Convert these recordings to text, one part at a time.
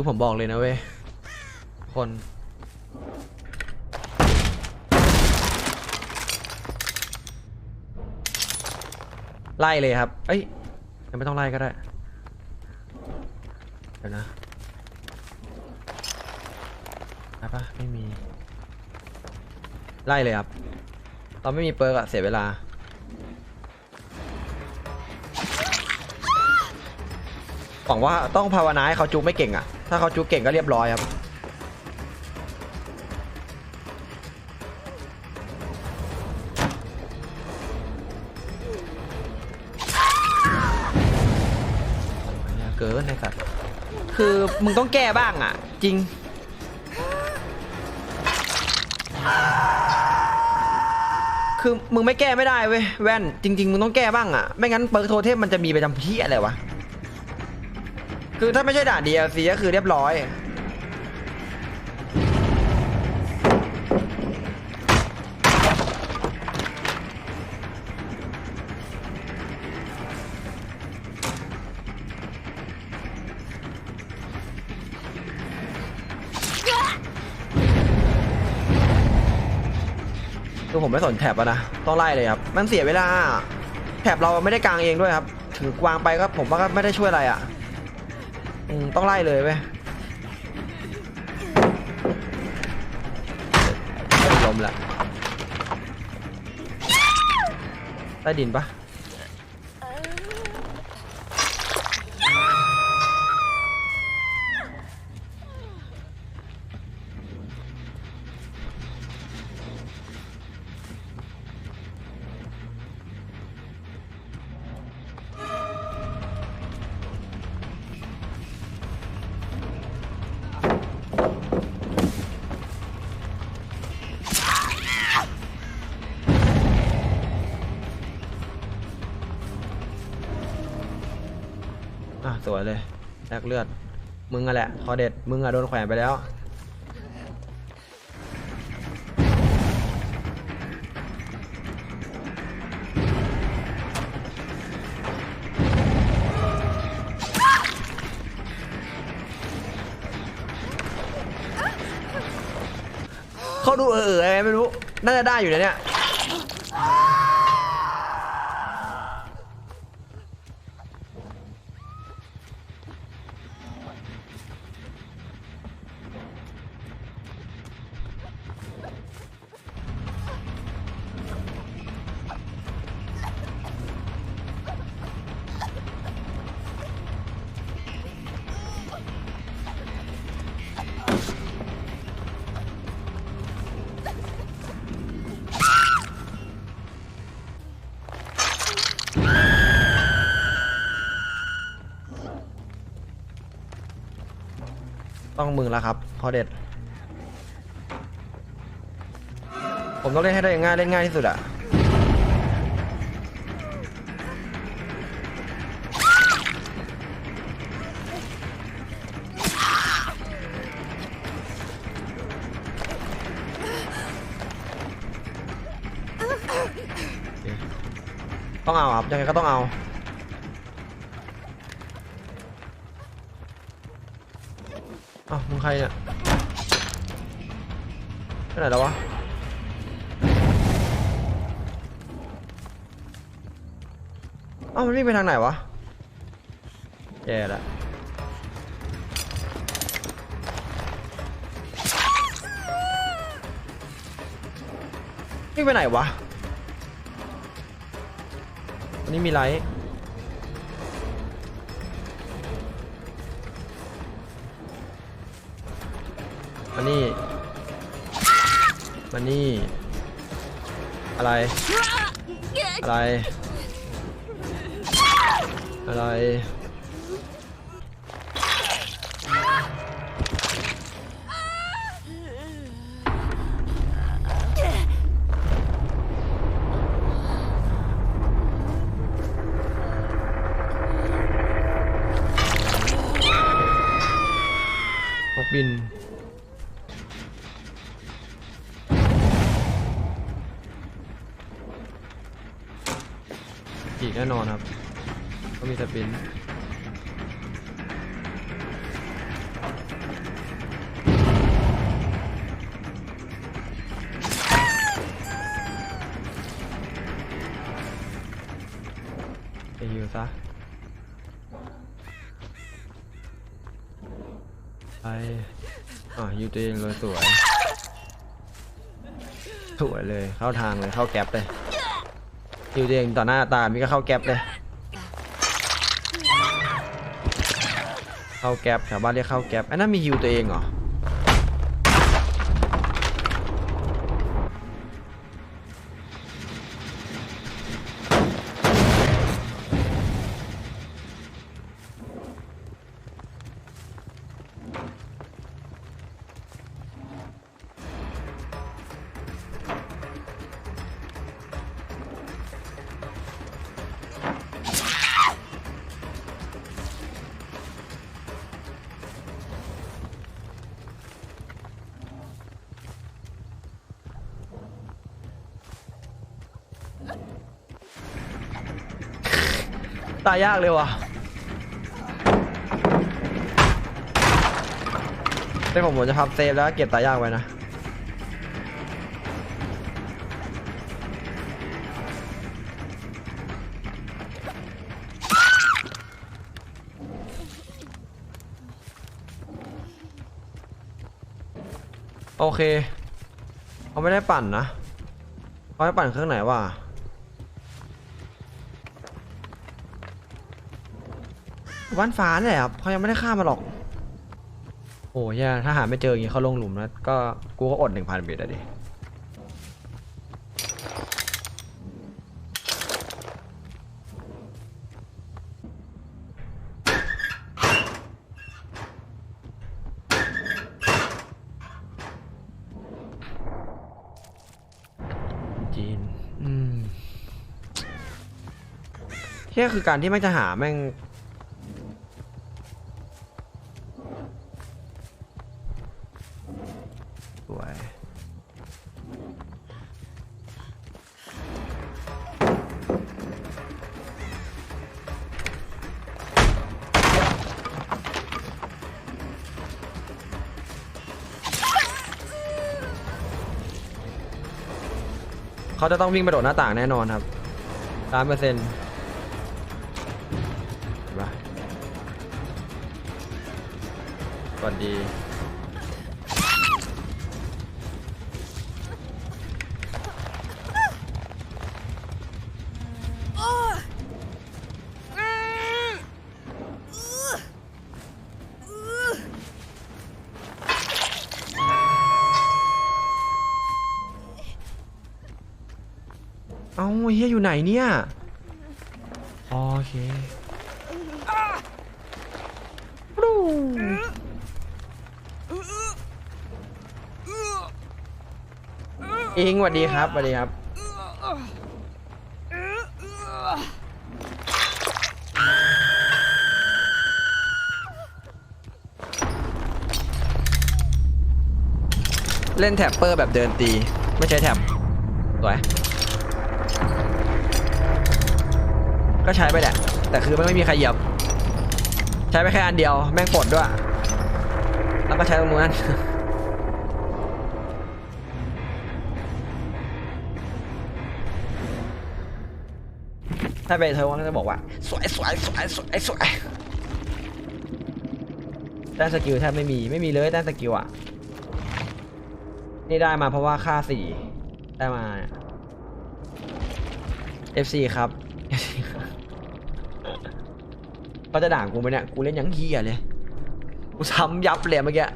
คือผมบอกเลยนะเว้ย คน ไล่เลยครับ เอ้ยยังไม่ต้องไล่ก็ได้ เดี๋ยวนะได้ปะไม่มี ไล่เลยครับตอนไม่มีเปิร์กอะเสียเวลา หวังว่าต้องภาวนาให้เขาจุกไม่เก่งอะ ถ้าเขาจุกเก่งก็เรียบร้อยครับเกินไอ้สัตว์คือมึงต้องแก้บ้างอะ จริงคือมึงไม่แก้ไม่ได้เว้ยแว่นจริง ๆ มึงต้องแก้บ้างอะ ไม่งั้นเปิร์กโทเทมมันจะมีไปทำพี่อะไรวะ คือถ้าไม่ใช่ด่าน DLC ก็คือเรียบร้อย คือผมไม่สนแถบอะนะ ต้องไล่เลยครับ มันเสียเวลา แถบเราไม่ได้กางเองด้วยครับ ถือกวางไปก็ผมว่าก็ไม่ได้ช่วยอะไรอะ ต้องไล่เลยเว้ยลมแหละใต้ดินปะ สวยเลยแลกเลือด มึงอะแหละคอเด็ด มึงอะโดนแขวนไปแล้ว เขาดูเออเอออะไรไม่รู้ น่าจะได้อยู่นะเนี่ย ต้องมึงแล้วครับพอเด็ด ผมต้องเล่นให้ได้ง่ายเล่นง่ายที่สุดอะต้องเอาครับยังไงก็ต้องเอา อ้าวมึง ใครเนี่ยไปไหนแล้ววะอ้าวมันวิ่งไปทางไหนวะแย่ละวิ่งไปไหนวะวันนี้มีไลท์ มานี่ มานี่ อะไร อะไร อะไร บิน แน่นอนครับก็มีสปินไปยู่ซะไปอ๋อยู่ตัวเองเลยสวย สวยเลยเข้าทางเลยเข้าแก๊บเลย ยูตัวเองต่อหน้าตามีก็เข้าแก๊ปเลย เข้าแก๊ปชาวบ้านเรียกเข้าแก๊ปอันนั้นมีฮิวตัวเองเหรอ ตายยากเลยว่ะแต่ผมผมจะพับเซฟแล้วเก็บตายยากไว้นะโอเคเขาไม่ได้ปั่นนะเขาให้ปั่นเครื่องไหนวะ บ้านฟ้าเนี่ยครับเขายังไม่ได้ฆ่ามาหรอก โอ้ยถ้าหาไม่เจออย่างงี้เขาลงหลุมแล้วก็กูก็อดหนึ่งพันเบตอะดิจีน อืมเที่ยคือการที่แม่งจะหาแม่ง วยเขาจะต้องวิ่งไปโดดหน้าต่างแน่นอนครับล้านเปอร์เซ็นต์เห็นปะสวัสดี เอ้าเฮียอยู่ไหนเนี่ย โอเคปรูอิงสวัสดีครับสวัสดีครับ เล่นแท็บเปอร์แบบเดินตี ไม่ใช้แท็บสวย ก็ใช้ไปแหละ แต่คือมันไม่มีใครเหยียบ ใช้ไปแค่อันเดียว แม่งปลดด้วย แล้วก็ใช้ตรงนั้นถ้าไปเธอว่าก็จะบอกว่า สวยสวยสวยสวยสวยแต่สกิลแทบไม่มีไม่มีเลยแต่สกิลอะ นี่ได้มาเพราะว่าค่าสี่ได้มา FC ครับ FC ครับ ก็จะด่ากูไปเนี่ย กูเล่นยังเฮียเลย กูซ้ำยับเลยเมื่อกี้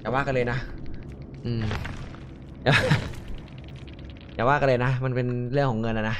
อย่าว่ากันเลยนะ อืมอย่าว่ากันเลยนะ มันเป็นเรื่องของเงินนะนะ